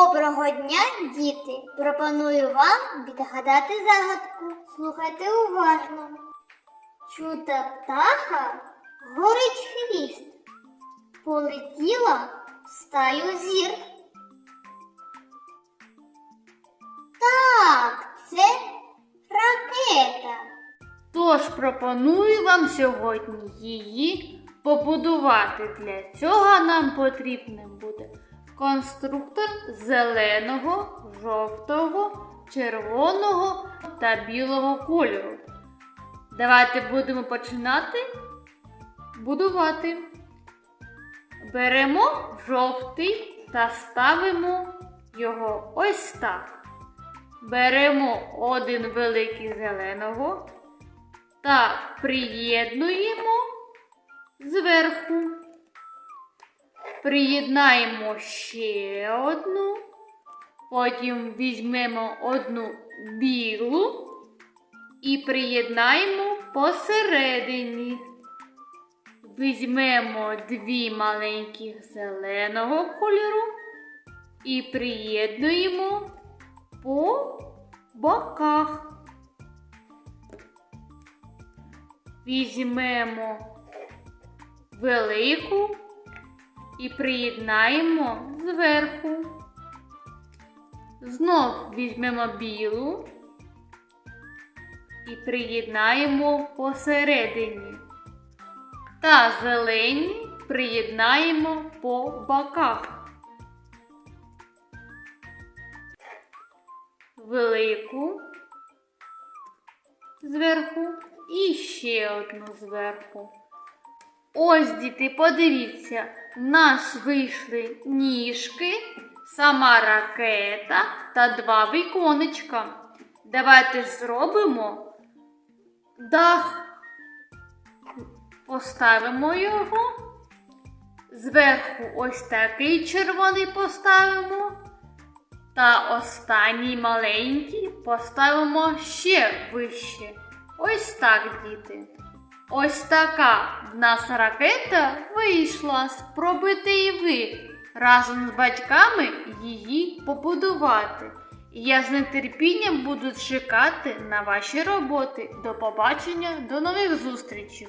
Доброго дня, діти! Пропоную вам відгадати загадку. Слухайте уважно. Чута птаха горить хвіст. Полетіла в стаю зір. Так, це ракета. Тож пропоную вам сьогодні її побудувати. Для цього нам потрібним буде конструктор зеленого, жовтого, червоного та білого кольору. Давайте будемо починати будувати. Беремо жовтий та ставимо його ось так. Беремо один великий зеленого та приєднуємо зверху. Приєднаємо ще одну, потім візьмемо одну білу і приєднаємо посередині. Візьмемо дві маленьких зеленого кольору і приєднуємо по боках. Візьмемо велику і приєднаємо зверху. Знов візьмемо білу і приєднаємо посередині. Та зелені приєднаємо по боках. Велику зверху і ще одну зверху. Ось, діти, подивіться, в нас вийшли ніжки, сама ракета та два віконечка. Давайте ж зробимо дах. Поставимо його. Зверху ось такий червоний поставимо. Та останній маленький поставимо ще вище. Ось так, діти. Ось така в нас ракета вийшла. Спробуйте і ви разом з батьками її побудувати. Я з нетерпінням буду чекати на ваші роботи. До побачення, до нових зустрічей!